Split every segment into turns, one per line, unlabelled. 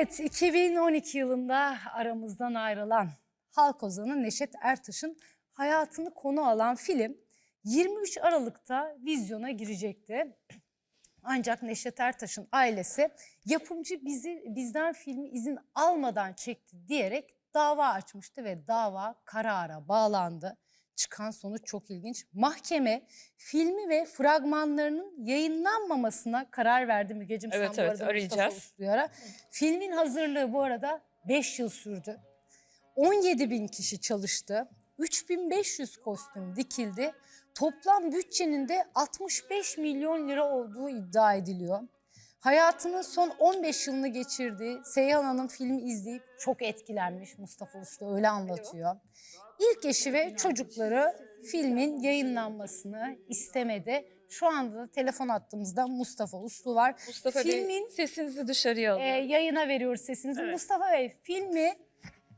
Evet, 2012 yılında aramızdan ayrılan halk ozanı Neşet Ertaş'ın hayatını konu alan film 23 Aralık'ta vizyona girecekti. Ancak Neşet Ertaş'ın ailesi yapımcı bizi bizden filmi izin almadan çekti diyerek dava açmıştı ve dava karara bağlandı. Çıkan sonuç çok ilginç. Mahkeme filmi ve fragmanlarının yayınlanmamasına karar verdi Mügeciğim.
Evet,
sen bu
evet,
arada Mustafa
arayacağız.
Filmin hazırlığı bu arada 5 yıl sürdü. 17 bin kişi çalıştı. 3500 kostüm dikildi. Toplam bütçenin de 65 milyon lira olduğu iddia ediliyor. Hayatının son 15 yılını geçirdiği Seyhan Hanım filmi izleyip çok etkilenmiş Mustafa Uslu öyle anlatıyor. İlk eşi ve çocukları filmin yayınlanmasını istemedi. Şu anda da telefon attığımızda Mustafa Uslu var.
Mustafa
Filmin
Bey sesinizi dışarıya alın.
e, yayına veriyoruz sesinizi.
Evet.
Mustafa Bey filmi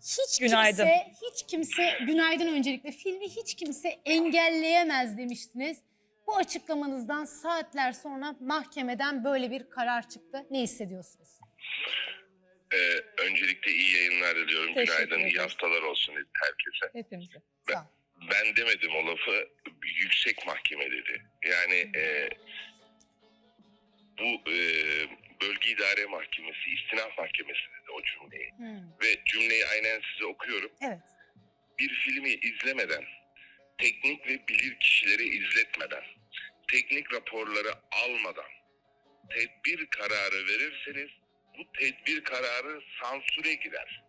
hiç
Günaydın.
kimse hiç kimse günaydın öncelikle filmi hiç kimse engelleyemez demiştiniz. Bu açıklamanızdan saatler sonra mahkemeden böyle bir karar çıktı. Ne hissediyorsunuz?
Ee, öncelikle iyi yayınlar diliyorum.
Teşekkür
Günaydın, iyi
ederiz.
haftalar olsun herkese.
Hepimize.
Sağ ol.
Ben demedim o lafı, yüksek mahkeme dedi. Yani e, bu e, bölge idare mahkemesi, istinaf mahkemesi dedi o cümleyi.
Hmm,
Ve cümleyi aynen size okuyorum.
Evet.
Bir filmi izlemeden, teknik ve bilir kişileri izletmeden, teknik raporları almadan tedbir kararı verirseniz bu tedbir kararı sansüre girer.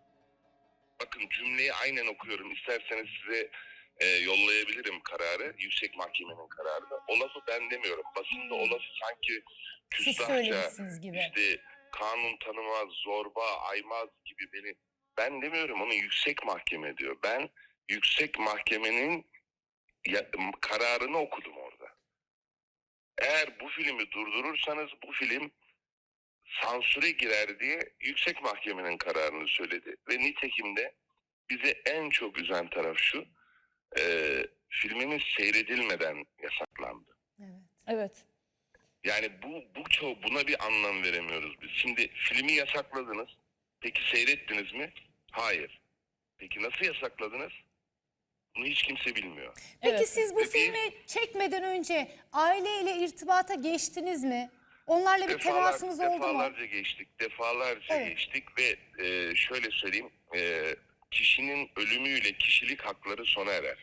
Bakın cümleyi aynen okuyorum. İsterseniz size e, yollayabilirim kararı. Yüksek Mahkemenin kararını. O lafı ben demiyorum. Basında o lafı sanki küstahça, işte kanun tanımaz, zorba, aymaz gibi beni ben demiyorum onu yüksek mahkeme diyor. Ben yüksek mahkemenin ya- kararını okudum orada. Eğer bu filmi durdurursanız bu film sansüre girer diye yüksek mahkemenin kararını söyledi. Ve nitekim de bizi en çok üzen taraf şu. E, filmimiz seyredilmeden yasaklandı.
Evet.
Evet.
Yani bu bu çok buna bir anlam veremiyoruz biz. Şimdi filmi yasakladınız. Peki seyrettiniz mi? Hayır. Peki nasıl yasakladınız? Bunu hiç kimse bilmiyor.
Peki
Evet.
siz bu
Peki-
filmi çekmeden önce aileyle irtibata geçtiniz mi? Onlarla bir temasınız oldu mu?
defalarca geçtik, defalarca
Evet.
geçtik ve e, şöyle söyleyeyim, e, kişinin ölümüyle kişilik hakları sona erer.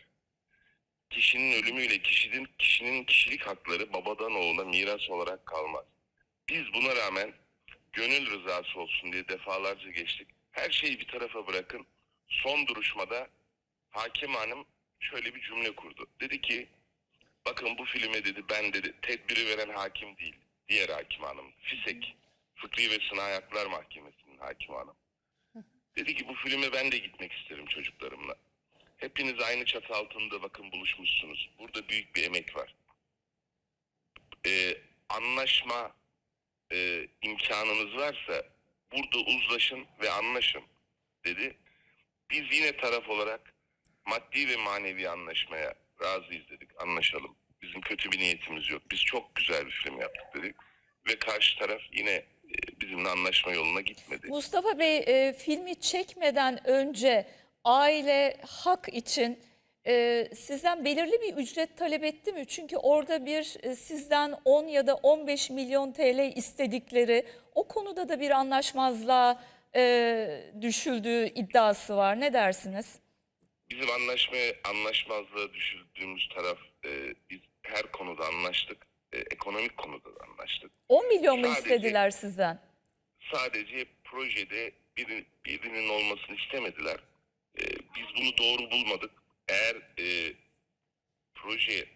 Kişinin ölümüyle kişinin kişinin kişilik hakları babadan oğula miras olarak kalmaz. Biz buna rağmen gönül rızası olsun diye defalarca geçtik. Her şeyi bir tarafa bırakın. Son duruşmada hakim hanım şöyle bir cümle kurdu. Dedi ki bakın bu filme dedi ben dedi tedbiri veren hakim değil. Diğer hakim hanım. FİSEK. Fıkri ve Sınai Haklar Mahkemesi'nin hakim hanım. Dedi ki bu filme ben de gitmek isterim çocuklarımla. Hepiniz aynı çatı altında bakın buluşmuşsunuz. Burada büyük bir emek var. Ee, anlaşma e, imkanınız varsa burada uzlaşın ve anlaşın dedi. Biz yine taraf olarak maddi ve manevi anlaşmaya razıyız dedik. Anlaşalım. Bizim kötü bir niyetimiz yok. Biz çok güzel bir film yaptık dedik. Ve karşı taraf yine e, bizimle anlaşma yoluna gitmedi.
Mustafa Bey e, filmi çekmeden önce aile hak için e, sizden belirli bir ücret talep etti mi? Çünkü orada bir e, sizden 10 ya da 15 milyon TL istedikleri o konuda da bir anlaşmazlığa e, düşüldüğü iddiası var. Ne dersiniz?
Bizim anlaşmaya anlaşmazlığa düşürdüğümüz taraf e, biz her konuda anlaştık. E, ekonomik konuda da anlaştık.
10 milyon mu
Sadece-
istediler sizden?
Sadece projede biri, birinin olmasını istemediler. E, biz bunu doğru bulmadık. Eğer e, proje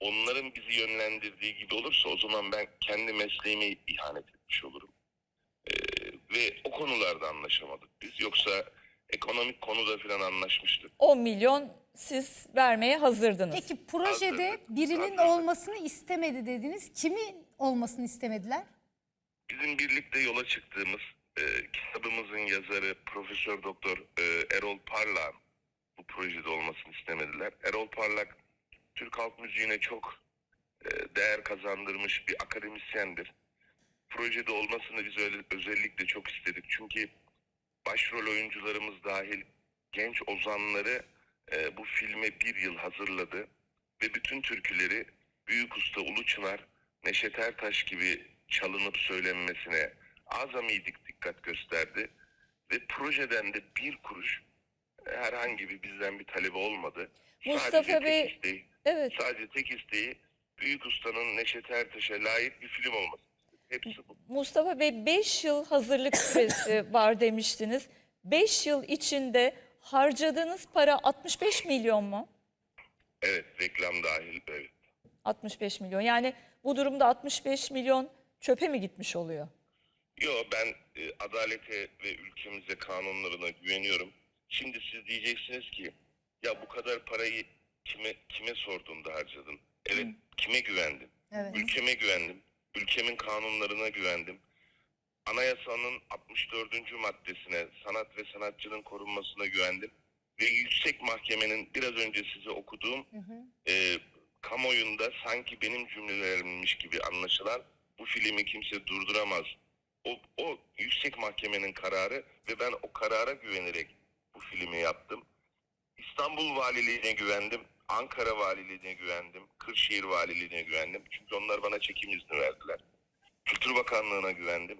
onların bizi yönlendirdiği gibi olursa o zaman ben kendi mesleğime ihanet etmiş olurum. E, ve o konularda anlaşamadık biz. Yoksa ekonomik konuda falan anlaşmıştık.
10 milyon siz vermeye hazırdınız.
Peki projede birinin olmasını istemedi dediniz. Kimin olmasını istemediler?
Bizim birlikte yola çıktığımız e, kitabımızın yazarı Profesör Doktor e, Erol Parlak bu projede olmasını istemediler. Erol Parlak Türk halk müziğine çok e, değer kazandırmış bir akademisyendir. Projede olmasını biz öyle, özellikle çok istedik. Çünkü başrol oyuncularımız dahil genç ozanları e, bu filme bir yıl hazırladı ve bütün türküleri Büyük Usta Ulu Çınar, Neşet Ertaş gibi çalınıp söylenmesine azami dik- dikkat gösterdi ve projeden de bir kuruş e, herhangi bir bizden bir talebi olmadı.
Mustafa
Sadece tek
Bey-
isteği-
Evet.
Sadece tek isteği Büyük Usta'nın Neşet Ertaş'a layık bir film olması. Hepsi bu.
Mustafa Bey 5 yıl hazırlık süresi var demiştiniz. 5 yıl içinde harcadığınız para 65 milyon mu?
Evet reklam dahil evet.
65 milyon. Yani bu durumda 65 milyon çöpe mi gitmiş oluyor?
Yo ben e, adalete ve ülkemize kanunlarına güveniyorum. Şimdi siz diyeceksiniz ki ya bu kadar parayı kime kime sorduğunda harcadın? Evet kime güvendin?
Evet.
Ülkeme güvendim. Ülkemin kanunlarına güvendim. Anayasanın 64. maddesine sanat ve sanatçının korunmasına güvendim. Ve yüksek mahkemenin biraz önce size okuduğum e, kamuoyunda sanki benim cümlelerimmiş gibi anlaşılan bu filmi kimse durduramaz. O, o yüksek mahkemenin kararı ve ben o karara güvenerek bu filmi yaptım. İstanbul Valiliğine güvendim. Ankara Valiliğine güvendim. Kırşehir Valiliğine güvendim. Çünkü onlar bana çekim izni verdiler. Kültür Bakanlığı'na güvendim.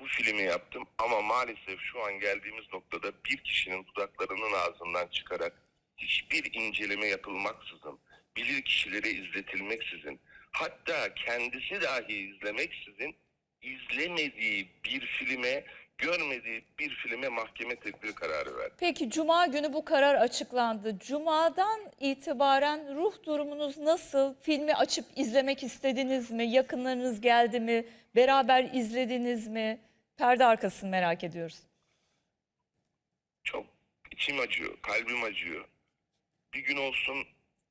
Bu, filmi yaptım ama maalesef şu an geldiğimiz noktada bir kişinin dudaklarının ağzından çıkarak hiçbir inceleme yapılmaksızın, bilir kişilere izletilmeksizin, hatta kendisi dahi izlemeksizin izlemediği bir filme, görmediği bir filme mahkeme tedbir kararı verdi.
Peki Cuma günü bu karar açıklandı. Cuma'dan itibaren ruh durumunuz nasıl? Filmi açıp izlemek istediniz mi? Yakınlarınız geldi mi? Beraber izlediniz mi? Perde arkasını merak ediyoruz.
çok içim acıyor, kalbim acıyor. Bir gün olsun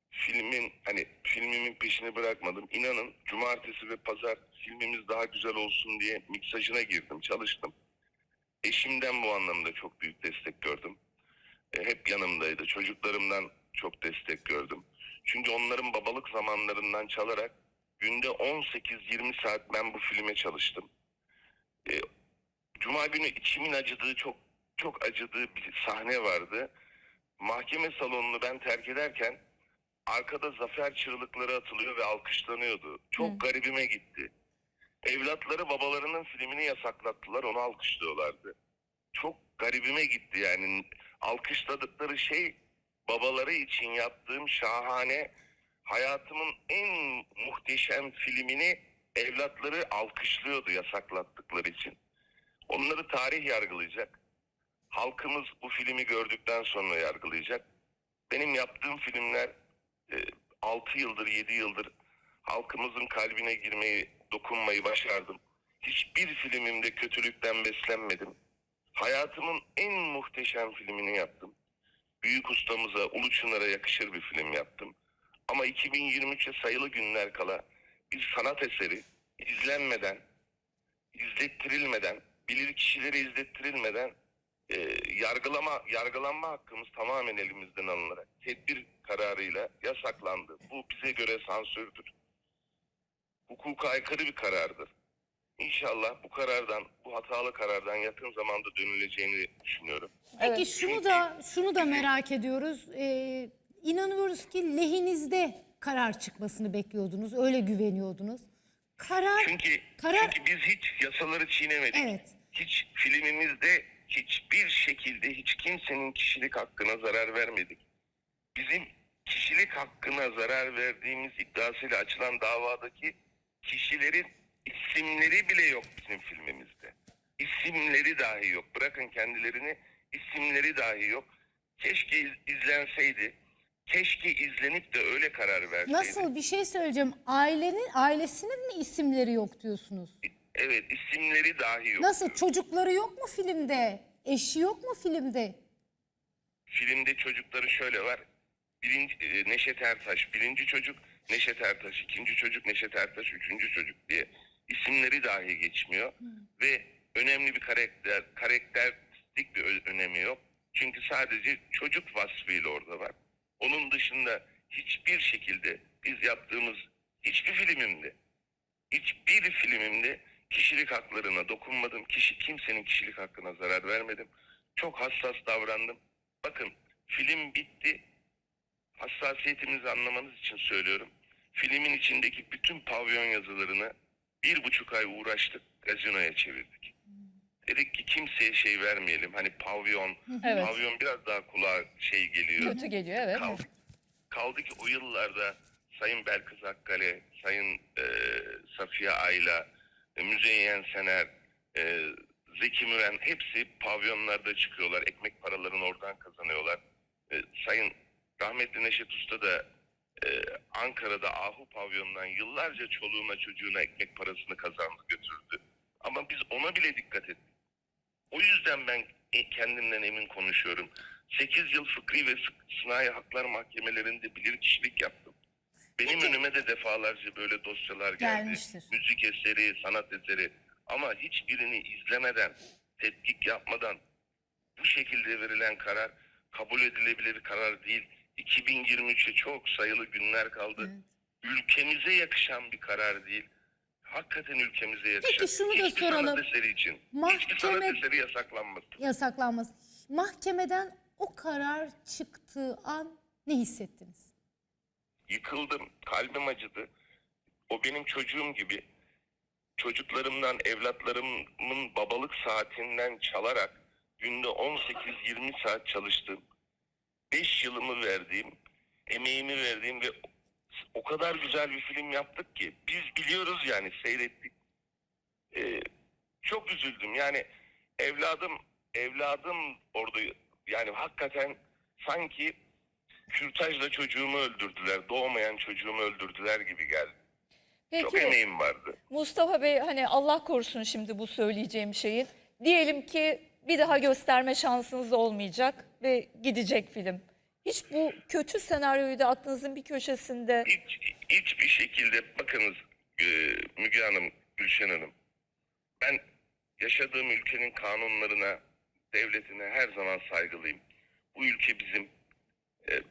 filmin hani filmimin peşini bırakmadım. İnanın cumartesi ve pazar filmimiz daha güzel olsun diye miksajına girdim, çalıştım. Eşimden bu anlamda çok büyük destek gördüm. E, hep yanımdaydı. Çocuklarımdan çok destek gördüm. Çünkü onların babalık zamanlarından çalarak günde 18-20 saat ben bu filme çalıştım. E, Cuma günü içimin acıdığı çok çok acıdığı bir sahne vardı. Mahkeme salonunu ben terk ederken arkada zafer çığlıkları atılıyor ve alkışlanıyordu. Çok garibime gitti. Evlatları babalarının filmini yasaklattılar, onu alkışlıyorlardı. Çok garibime gitti yani. Alkışladıkları şey babaları için yaptığım şahane, hayatımın en muhteşem filmini evlatları alkışlıyordu yasaklattıkları için. Onları tarih yargılayacak. Halkımız bu filmi gördükten sonra yargılayacak. Benim yaptığım filmler 6 yıldır 7 yıldır halkımızın kalbine girmeyi, dokunmayı başardım. Hiçbir filmimde kötülükten beslenmedim. Hayatımın en muhteşem filmini yaptım. Büyük ustamıza, Ulu Çınar'a yakışır bir film yaptım. Ama 2023'e sayılı günler kala bir sanat eseri izlenmeden, izlettirilmeden, bilir kişilere izlettirilmeden e, yargılama yargılanma hakkımız tamamen elimizden alınarak tedbir kararıyla yasaklandı. Bu bize göre sansürdür. Hukuka aykırı bir karardır. İnşallah bu karardan, bu hatalı karardan yakın zamanda dönüleceğini düşünüyorum.
Peki
Evet.
şunu da şunu da merak ediyoruz. Ee, inanıyoruz ki lehinizde karar çıkmasını bekliyordunuz. Öyle güveniyordunuz. Karar
Çünkü,
karar
çünkü biz hiç yasaları çiğnemedik.
Evet.
Hiç filmimizde hiçbir şekilde hiç kimsenin kişilik hakkına zarar vermedik. Bizim kişilik hakkına zarar verdiğimiz iddiasıyla açılan davadaki kişilerin isimleri bile yok bizim filmimizde. İsimleri dahi yok. Bırakın kendilerini isimleri dahi yok. Keşke iz- izlenseydi. Keşke izlenip de öyle karar verseydi.
nasıl bir şey söyleyeceğim. Ailenin ailesinin mi isimleri yok diyorsunuz?
Evet isimleri dahi yok.
Nasıl çocukları yok mu filmde? Eşi yok mu filmde?
Filmde çocukları şöyle var. Birinci, e, Neşet Ertaş birinci çocuk, Neşet Ertaş ikinci çocuk, Neşet Ertaş üçüncü çocuk diye isimleri dahi geçmiyor. Ve önemli bir karakter, karakteristik bir ö- önemi yok. Çünkü sadece çocuk vasfıyla orada var. Onun dışında hiçbir şekilde biz yaptığımız hiçbir filmimde, hiçbir filmimde Kişilik haklarına dokunmadım. Kişi kimsenin kişilik hakkına zarar vermedim. Çok hassas davrandım. Bakın film bitti. Hassasiyetimizi anlamanız için söylüyorum. Filmin içindeki bütün pavyon yazılarını bir buçuk ay uğraştık, gazinoya çevirdik. Dedik ki kimseye şey vermeyelim. Hani pavyon,
Evet.
pavyon biraz daha kulağa şey geliyor.
Kötü geliyor evet.
Kaldı, kaldı ki o yıllarda Sayın Belkıs Akkale, Sayın e, Safiye Ayla, Müzeyyen Sener, e, Zeki Müren hepsi pavyonlarda çıkıyorlar. Ekmek paralarını oradan kazanıyorlar. E, Sayın rahmetli Neşet Usta da e, Ankara'da Ahu pavyonundan yıllarca çoluğuna çocuğuna ekmek parasını kazandı götürdü. Ama biz ona bile dikkat ettik. O yüzden ben e- kendimden emin konuşuyorum. 8 yıl fıkri ve sı- sınai haklar mahkemelerinde bilirkişilik yaptım. Benim
Peki.
önüme de defalarca böyle dosyalar geldi.
Gelmiştir.
Müzik eseri, sanat eseri. Ama hiçbirini izlemeden, tetkik yapmadan bu şekilde verilen karar kabul edilebilir karar değil. 2023'e çok sayılı günler kaldı. Ülkemize yakışan bir karar değil. Hakikaten ülkemize yakışan.
Peki şunu da
Hiçbir
soralım.
sanat eseri için. Hiçbir
Mahkeme-
sanat eseri yasaklanmasın.
Yasaklanması. Mahkemeden o karar çıktığı an ne hissettiniz?
Yıkıldım, kalbim acıdı. O benim çocuğum gibi. Çocuklarımdan, evlatlarımın babalık saatinden çalarak günde 18-20 saat çalıştım. 5 yılımı verdiğim, emeğimi verdiğim ve o kadar güzel bir film yaptık ki biz biliyoruz yani seyrettik. Ee, çok üzüldüm. Yani evladım evladım orada yani hakikaten sanki kürtajla çocuğumu öldürdüler. Doğmayan çocuğumu öldürdüler gibi geldi. Çok
Peki
emeğim vardı.
Mustafa Bey hani Allah korusun şimdi bu söyleyeceğim şeyin. Diyelim ki bir daha gösterme şansınız olmayacak ve gidecek film. Hiç bu kötü senaryoyu da aklınızın bir köşesinde
Hiç, hiçbir şekilde bakınız e, Müge Hanım, Gülşen Hanım. Ben yaşadığım ülkenin kanunlarına, devletine her zaman saygılıyım. Bu ülke bizim. E,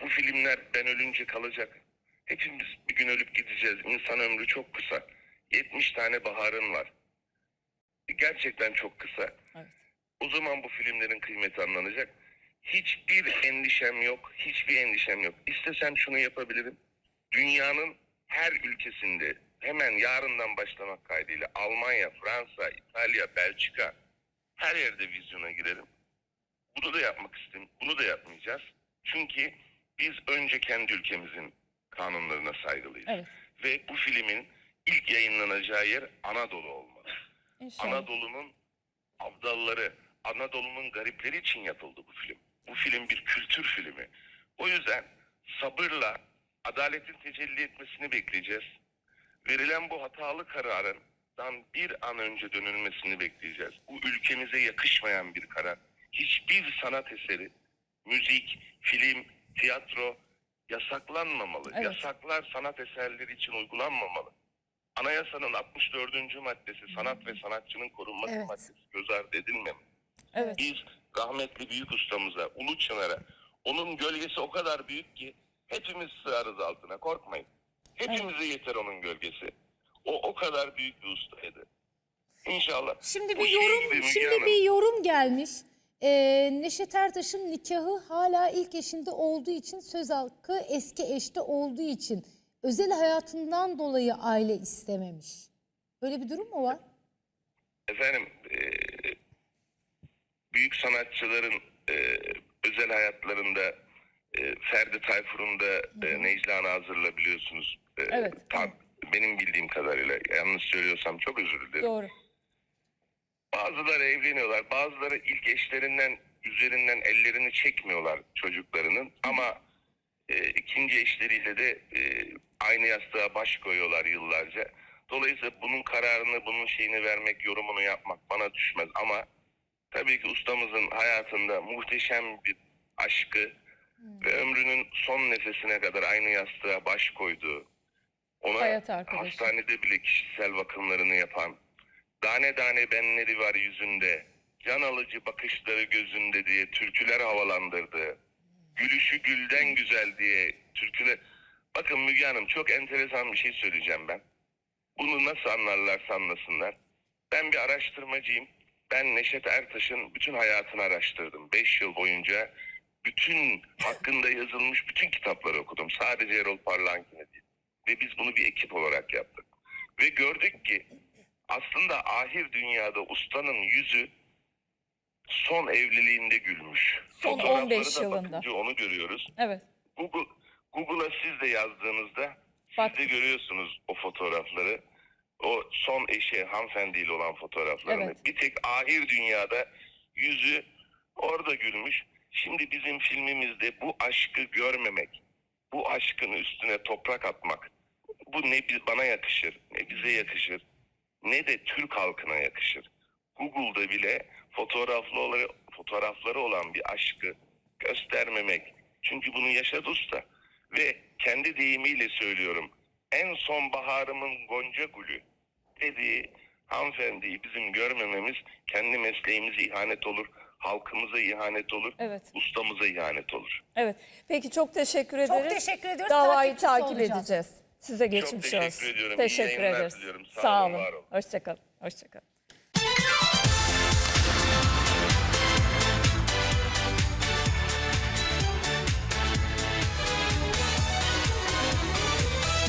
bu filmler ben ölünce kalacak. Hepimiz bir gün ölüp gideceğiz. İnsan ömrü çok kısa. 70 tane baharın var. Gerçekten çok kısa.
Evet.
O zaman bu filmlerin kıymeti anlanacak. Hiçbir endişem yok. Hiçbir endişem yok. İstesem şunu yapabilirim. Dünyanın her ülkesinde hemen yarından başlamak kaydıyla Almanya, Fransa, İtalya, Belçika her yerde vizyona girerim. Bunu da yapmak istedim. Bunu da yapmayacağız. Çünkü biz önce kendi ülkemizin kanunlarına saygılıyız.
Evet.
Ve bu filmin ilk yayınlanacağı yer Anadolu olmalı.
inşallah.
Anadolu'nun abdalları, Anadolu'nun garipleri için yapıldı bu film. Bu film bir kültür filmi. O yüzden sabırla adaletin tecelli etmesini bekleyeceğiz. Verilen bu hatalı kararından bir an önce dönülmesini bekleyeceğiz. Bu ülkemize yakışmayan bir karar. Hiçbir sanat eseri, müzik, film, tiyatro yasaklanmamalı.
Evet.
Yasaklar sanat eserleri için uygulanmamalı. Anayasanın 64. maddesi sanat ve sanatçının korunması
Evet.
maddesi göz ardı edilmemeli.
Evet.
Biz rahmetli büyük ustamıza, Ulu Çınar'a, onun gölgesi o kadar büyük ki hepimiz sığarız altına korkmayın. Hepimize yeter onun gölgesi. O o kadar büyük bir ustaydı. İnşallah.
Şimdi bir yorum şimdi bir yorum gelmiş. Ee, Neşet Ertaş'ın nikahı hala ilk eşinde olduğu için söz hakkı eski eşte olduğu için özel hayatından dolayı aile istememiş. Böyle bir durum mu var?
Efendim e, büyük sanatçıların e, özel hayatlarında e, Ferdi Tayfur'un da e, Necla Nazır'la biliyorsunuz. E,
Evet.
tam benim bildiğim kadarıyla yanlış söylüyorsam çok özür dilerim.
Doğru.
Bazıları evleniyorlar, bazıları ilk eşlerinden üzerinden ellerini çekmiyorlar çocuklarının. Ama e, ikinci eşleriyle de e, aynı yastığa baş koyuyorlar yıllarca. Dolayısıyla bunun kararını, bunun şeyini vermek, yorumunu yapmak bana düşmez. Ama tabii ki ustamızın hayatında muhteşem bir aşkı ve ömrünün son nefesine kadar aynı yastığa baş koyduğu, ona hastanede bile kişisel bakımlarını yapan, tane tane benleri var yüzünde, can alıcı bakışları gözünde diye türküler havalandırdı. Gülüşü gülden güzel diye türküler... Bakın Müge Hanım çok enteresan bir şey söyleyeceğim ben. Bunu nasıl anlarlarsa anlasınlar. Ben bir araştırmacıyım. Ben Neşet Ertaş'ın bütün hayatını araştırdım. 5 yıl boyunca bütün hakkında yazılmış bütün kitapları okudum. Sadece Erol Parlankine değil. Ve biz bunu bir ekip olarak yaptık. Ve gördük ki aslında ahir dünyada ustanın yüzü son evliliğinde gülmüş.
Son
Fotoğrafları
15
da
yılında.
onu görüyoruz.
Evet.
Google Google'a siz de yazdığınızda siz
Bak.
de görüyorsunuz o fotoğrafları. O son eşi hanımefendiyle olan fotoğraflarını.
Evet.
Bir tek ahir dünyada yüzü orada gülmüş. Şimdi bizim filmimizde bu aşkı görmemek, bu aşkın üstüne toprak atmak, bu ne bana yakışır, ne bize yakışır, ne de Türk halkına yakışır. Google'da bile fotoğrafları, fotoğrafları olan bir aşkı göstermemek. Çünkü bunu yaşadı usta. Ve kendi deyimiyle söylüyorum. En son baharımın gonca gülü dediği hanımefendiyi bizim görmememiz kendi mesleğimize ihanet olur, halkımıza ihanet olur,
Evet.
ustamıza ihanet olur.
Evet. Peki çok teşekkür ederiz.
teşekkür ediyoruz.
Davayı takip
olacağız.
edeceğiz. Size geçmiş
teşekkür
olsun.
ediyorum. İyi
Teşekkür
yayınlar
ederiz.
diliyorum. Sağ
Sağ
olun,
olun.
var olun.
Hoşçakalın. Hoşçakalın.